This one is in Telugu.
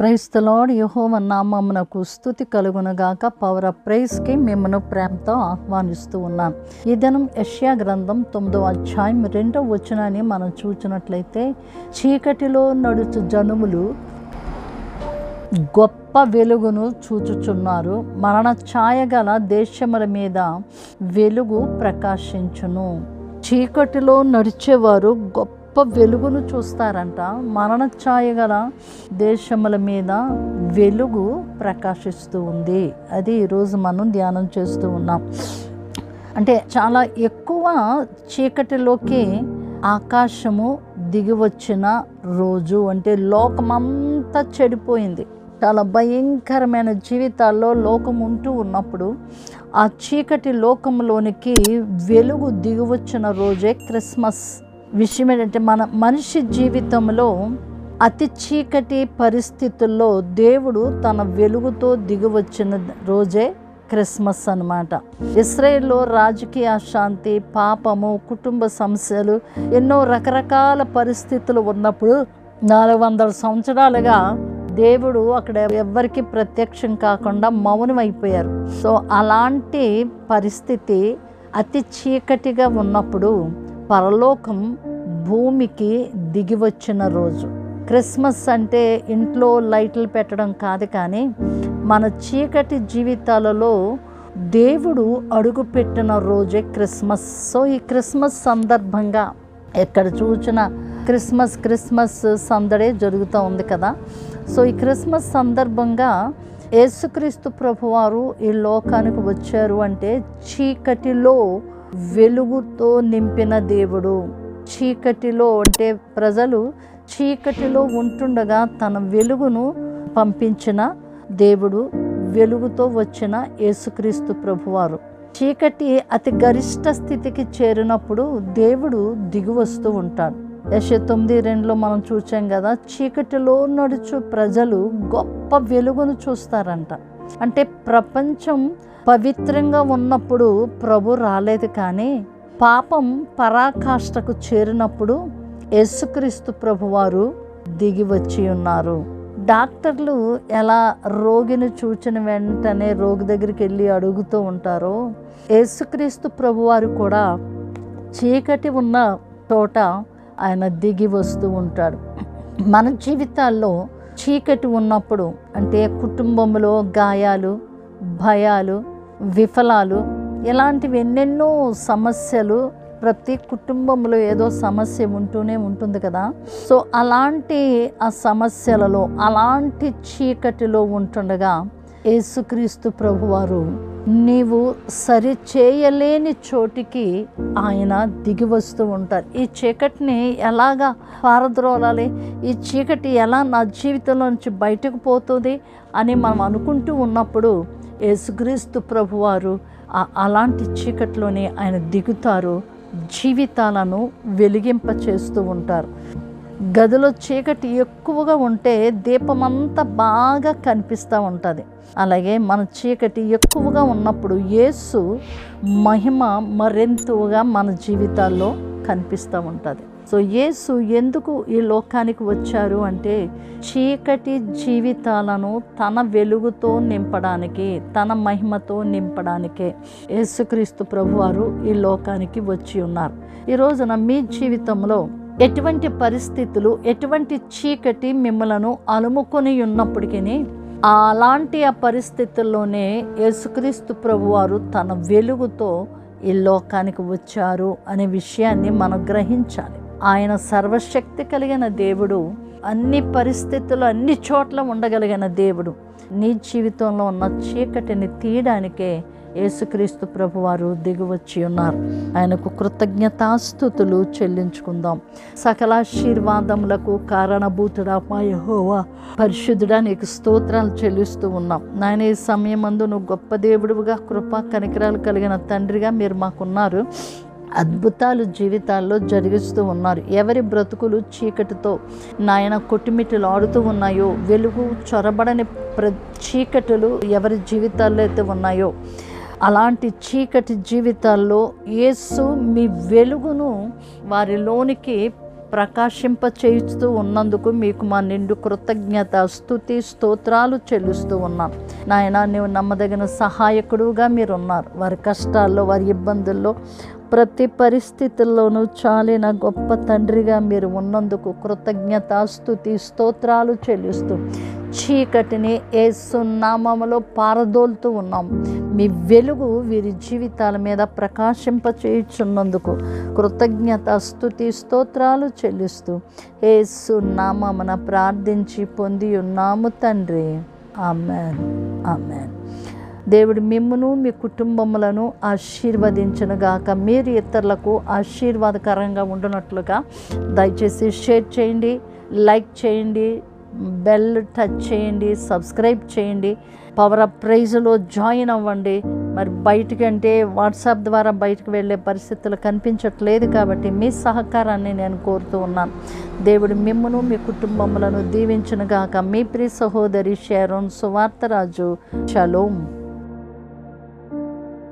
క్రైస్తలాడ్ యహోవ నామమునకు స్థుతి కలుగునగాక పవర్ ఆఫ్ ప్రైజ్కి మిమ్మను ప్రేమతో ఆహ్వానిస్తూ ఉన్నాం. ఈ దినం యష్యా గ్రంథం తొమ్మిదవ అధ్యాయం రెండవ వచనాన్ని మనం చూచినట్లయితే చీకటిలో నడుచు జనుములు గొప్ప వెలుగును చూచుచున్నారు. మరణ ఛాయ గల దేశముల మీద వెలుగు ప్రకాశించును. చీకటిలో నడిచేవారు గొప్ప వెలుగును చూస్తారంట. మరణ ఛాయ గల దేశముల మీద వెలుగు ప్రకాశిస్తూ ఉంది. అది ఈరోజు మనం ధ్యానం చేస్తూ ఉన్నాం. అంటే చాలా ఎక్కువ చీకటిలోకి ఆకాశము దిగివచ్చిన రోజు అంటే లోకమంతా చెడిపోయింది. చాలా భయంకరమైన జీవితాల్లో లోకం ఉంటూ ఉన్నప్పుడు ఆ చీకటి లోకంలోనికి వెలుగు దిగివచ్చిన రోజే క్రిస్మస్. విషయం ఏంటంటే మన మనిషి జీవితంలో అతి చీకటి పరిస్థితుల్లో దేవుడు తన వెలుగుతో దిగువచ్చిన రోజే క్రిస్మస్ అన్నమాట. ఇస్రాయేల్లో రాజకీయ అశాంతి పాపము కుటుంబ సమస్యలు ఎన్నో రకరకాల పరిస్థితులు ఉన్నప్పుడు నాలుగు వందల సంవత్సరాలుగా దేవుడు అక్కడ ఎవ్వరికి ప్రత్యక్షం కాకుండా మౌనమైపోయారు. సో అలాంటి పరిస్థితి అతి చీకటిగా ఉన్నప్పుడు పరలోకం భూమికి దిగి వచ్చిన రోజు. క్రిస్మస్ అంటే ఇంట్లో లైట్లు పెట్టడం కాదు కానీ మన చీకటి జీవితాలలో దేవుడు అడుగుపెట్టిన రోజే క్రిస్మస్. సో ఈ క్రిస్మస్ సందర్భంగా ఎక్కడ చూసిన క్రిస్మస్ క్రిస్మస్ సందడే జరుగుతూ ఉంది కదా. సో ఈ క్రిస్మస్ సందర్భంగా యేసుక్రీస్తు ప్రభువారు ఈ లోకానికి వచ్చారు అంటే చీకటిలో వెలుగుతో నింపిన దేవుడు. చీకటిలో అంటే ప్రజలు చీకటిలో ఉంటుండగా తన వెలుగును పంపించిన దేవుడు వెలుగుతో వచ్చిన యేసుక్రీస్తు ప్రభువారు. చీకటి అతి గరిష్ట స్థితికి చేరినప్పుడు దేవుడు దిగువస్తూ ఉంటాడు. యశ తొమ్మిది రెండులో మనం చూసాం కదా చీకటిలో నడుచు ప్రజలు గొప్ప వెలుగును చూస్తారంట. అంటే ప్రపంచం పవిత్రంగా ఉన్నప్పుడు ప్రభు రాలేదు కానీ పాపం పరాకాష్ఠకు చేరినప్పుడు యేసుక్రీస్తు ప్రభువారు దిగి వచ్చి ఉన్నారు. డాక్టర్లు ఎలా రోగిని చూచిన వెంటనే రోగి దగ్గరికి వెళ్ళి అడుగుతూ ఉంటారో యేసుక్రీస్తు ప్రభువారు కూడా చీకటి ఉన్న చోట ఆయన దిగి వస్తూ ఉంటాడు. మన జీవితాల్లో చీకటి ఉన్నప్పుడు అంటే కుటుంబంలో గాయాలు భయాలు విఫలాలు ఇలాంటివి ఎన్నెన్నో సమస్యలు ప్రతి కుటుంబంలో ఏదో సమస్య ఉంటూనే ఉంటుంది కదా. సో అలాంటి ఆ సమస్యలలో అలాంటి చీకటిలో ఉంటుండగా యేసుక్రీస్తు ప్రభువారు నీవు సరి చేయలేని చోటికి ఆయన దిగి వస్తూ ఉంటారు. ఈ చీకటిని ఎలాగా పారద్రోలాలి? ఈ చీకటి ఎలా నా జీవితంలో నుంచి బయటకు పోతుంది అని మనం అనుకుంటూ ఉన్నప్పుడు యేసుక్రీస్తు ప్రభువారు అలాంటి చీకటిలోనే ఆయన దిగుతారు జీవితాలను వెలిగింప చేస్తూ ఉంటారు. గదిలో చీకటి ఎక్కువగా ఉంటే దీపమంతా బాగా కనిపిస్తూ ఉంటుంది. అలాగే మన చీకటి ఎక్కువగా ఉన్నప్పుడు యేసు మహిమ మరెంతుగా మన జీవితాల్లో కనిపిస్తూ ఉంటుంది. సో యేసు ఎందుకు ఈ లోకానికి వచ్చారు అంటే చీకటి జీవితాలను తన వెలుగుతో నింపడానికి తన మహిమతో నింపడానికే యేసుక్రీస్తు ప్రభువారు ఈ లోకానికి వచ్చి ఉన్నారు. ఈ రోజున మీ జీవితంలో ఎటువంటి పరిస్థితులు ఎటువంటి చీకటి మిమ్మలను అలుముకొని ఉన్నప్పటికీ అలాంటి ఆ పరిస్థితుల్లోనే యేసుక్రీస్తు ప్రభువారు తన వెలుగుతో ఈ లోకానికి వచ్చారు అనే విషయాన్ని మనం గ్రహించాలి. ఆయన సర్వశక్తి కలిగిన దేవుడు అన్ని పరిస్థితులు అన్ని చోట్ల ఉండగలిగిన దేవుడు. నీ జీవితంలో ఉన్న చీకటిని తీయడానికే యేసుక్రీస్తు ప్రభువారు దిగువచ్చి ఉన్నారు. ఆయనకు కృతజ్ఞతాస్థుతులు చెల్లించుకుందాం. సకలాశీర్వాదములకు కారణభూతుడా మా పరిశుద్ధుడా నీకు స్తోత్రాలు చెల్లిస్తూ ఉన్నాం. నాయన ఈ సమయం అందు నువ్వు గొప్ప దేవుడుగా కృపా కనికరాలు కలిగిన తండ్రిగా మీరు మాకున్నారు. అద్భుతాలు జీవితాల్లో జరిగిస్తూ ఉన్నారు. ఎవరి బ్రతుకులు చీకటితో నాయన కొట్టిమిట్లు ఆడుతూ ఉన్నాయో వెలుగు చొరబడని ప్ర చీకటులు ఎవరి జీవితాల్లో అయితే ఉన్నాయో అలాంటి చీకటి జీవితాల్లో యేసు మీ వెలుగును వారిలోనికి ప్రకాశింప చేయిస్తూ ఉన్నందుకు మీకు మా నిండు కృతజ్ఞత స్థుతి స్తోత్రాలు చెల్లిస్తూ ఉన్నాం. నాయన నీవు నమ్మదగిన సహాయకుడుగా మీరు ఉన్నారు వారి కష్టాల్లో వారి ఇబ్బందుల్లో ప్రతి పరిస్థితుల్లోనూ చాలిన గొప్ప తండ్రిగా మీరు ఉన్నందుకు కృతజ్ఞత స్థుతి స్తోత్రాలు చెల్లిస్తూ చీకటిని ఏసునామములో పారదోలుతూ ఉన్నాం. మీ వెలుగు వీరి జీవితాల మీద ప్రకాశింపచేయుచున్నందుకు కృతజ్ఞత స్థుతి స్తోత్రాలు చెల్లిస్తూ ఏసునామమున ప్రార్థించి పొంది ఉన్నాము తండ్రి. ఆమెన్. ఆమెన్. దేవుడు మిమ్మును మీ కుటుంబములను ఆశీర్వదించనుగాక. మీరు ఇతరులకు ఆశీర్వాదకరంగా ఉండునట్లుగా దయచేసి షేర్ చేయండి లైక్ చేయండి బెల్ టచ్ చేయండి సబ్స్క్రైబ్ చేయండి. పవర్ ఆఫ్ ప్రైజ్లో జాయిన్ అవ్వండి. మరి బయటికి అంటే వాట్సాప్ ద్వారా బయటకు వెళ్ళే పరిస్థితులు కనిపించట్లేదు కాబట్టి మీ సహకారాన్ని నేను కోరుతూ ఉన్నాను. దేవుడు మిమ్మును మీ కుటుంబములను దీవించునుగాక. మీ ప్రియ సహోదరి షేరోన్ సువార్తరాజు. షలోమ్